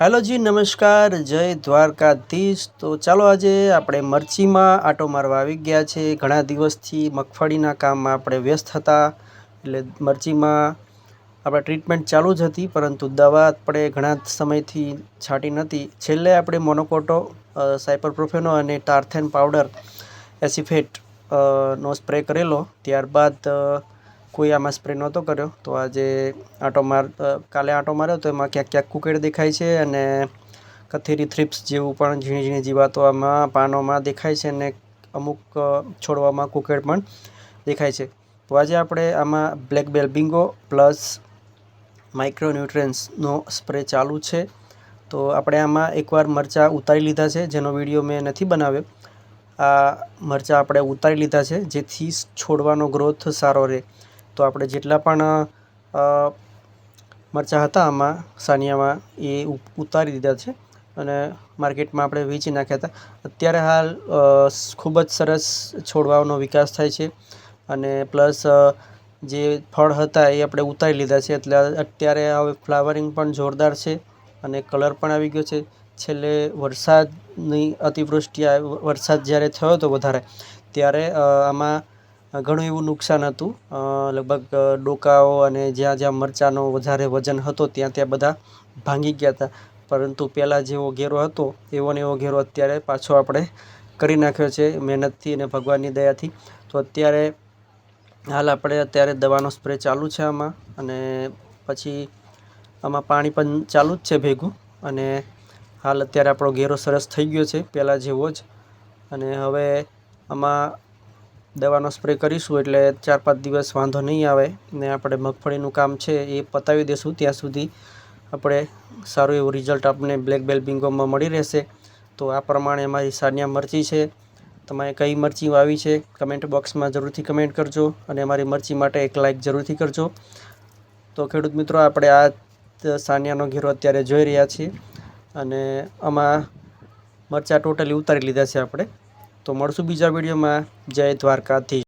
Hello જી, નમસ્કાર, જય દ્વારકાધીશ. તો ચાલો આજે આપણે મરચીમાં આટો મારવા આવી ગયા છે. ઘણા દિવસથી મગફળીના કામમાં આપણે વ્યસ્ત હતા, એટલે મરચીમાં આપણે ટ્રીટમેન્ટ ચાલુ જ હતી, પરંતુ દવા આપણે ઘણા સમયથી છાંટી નથી છેલ્લે આપણે મોનોકોટો સાયપરપ્રોફેનો અને ટાર્થેન પાવડર એસિફેટ નો સ્પ્રે કરેલો. ત્યારબાદ કોઈ આમાં સ્પ્રે નહોતો કર્યો. તો આજે આંટો માર કાલે આંટો માર્યો તો એમાં ક્યાંક ક્યાંક કુકેડ દેખાય છે અને કથેરી થ્રિપ્સ જેવું પણ ઝીણી ઝીણી જીવાતો આમાં પાનોમાં દેખાય છે અને અમુક છોડવામાં કુકેડ પણ દેખાય છે. તો આજે આપણે આમાં બ્લેક બેલ બિંગો પ્લસ માઇક્રોન્યુટ્રન્સનો સ્પ્રે ચાલુ છે. તો આપણે આમાં એકવાર મરચાં ઉતારી લીધા છે, જેનો વીડિયો મેં નથી બનાવ્યો. આ મરચાં આપણે ઉતારી લીધા છે, જેથી છોડવાનો ગ્રોથ સારો રહે. તો આપણે જેટલા પણ મરચાં હતા આમાં, સાનિયામાં, એ ઉતારી દીધા છે અને માર્કેટમાં આપણે વેચી નાખ્યા હતા. અત્યારે હાલ ખૂબ જ સરસ છોડવાનો વિકાસ થાય છે અને પ્લસ જે ફળ હતા એ આપણે ઉતારી લીધા છે. એટલે અત્યારે હવે ફ્લાવરિંગ પણ જોરદાર છે અને કલર પણ આવી ગયો છે. છેલ્લે વરસાદની અતિવૃષ્ટિ વરસાદ જ્યારે થયો હતો વધારે, ત્યારે આમાં ઘણું એવું નુકસાન હતું. લગભગ ડોકાઓ અને જ્યાં જ્યાં મરચાંનો વધારે વજન હતો, ત્યાં ત્યાં બધા ભાંગી ગયા હતા. પરંતુ પહેલાં જેવો ઘેરો હતો, એવો ને એવો ઘેરો અત્યારે પાછો આપણે કરી નાખ્યો છે, મહેનતથી અને ભગવાનની દયાથી. તો અત્યારે હાલ આપણે અત્યારે દવાનો સ્પ્રે ચાલુ છે આમાં અને પછી આમાં પાણી પણ ચાલુ જ છે ભેગું. અને હાલ અત્યારે આપણો ઘેરો સરસ થઈ ગયો છે પહેલાં જેવો જ. અને હવે આમાં દવાનો સ્પ્રે કરીશું એટલે ચાર પાંચ દિવસ વાંધો નહીં આવે ને આપણે મગફળીનું કામ છે એ પતાવી દઈશું ત્યાં સુધી. આપણે સારું એવું રિઝલ્ટ આપણને બ્લેક બેલ બિંગોમાં મળી રહેશે. તો આ પ્રમાણે અમારી સાનિયા મરચી છે. તમારે કઈ મરચી વાવી છે કમેન્ટ બોક્સમાં જરૂરથી કમેન્ટ કરજો અને અમારી મરચી માટે એક લાઇક જરૂરથી કરજો. તો ખેડૂત મિત્રો, આપણે આ સાનિયાનો ઘેરો અત્યારે જોઈ રહ્યા છીએ અને આમાં મરચાં ટોટલી ઉતારી લીધા છે આપણે. તો મળશું બીજા વિડીયોમાં. જય દ્વારકાધીશ.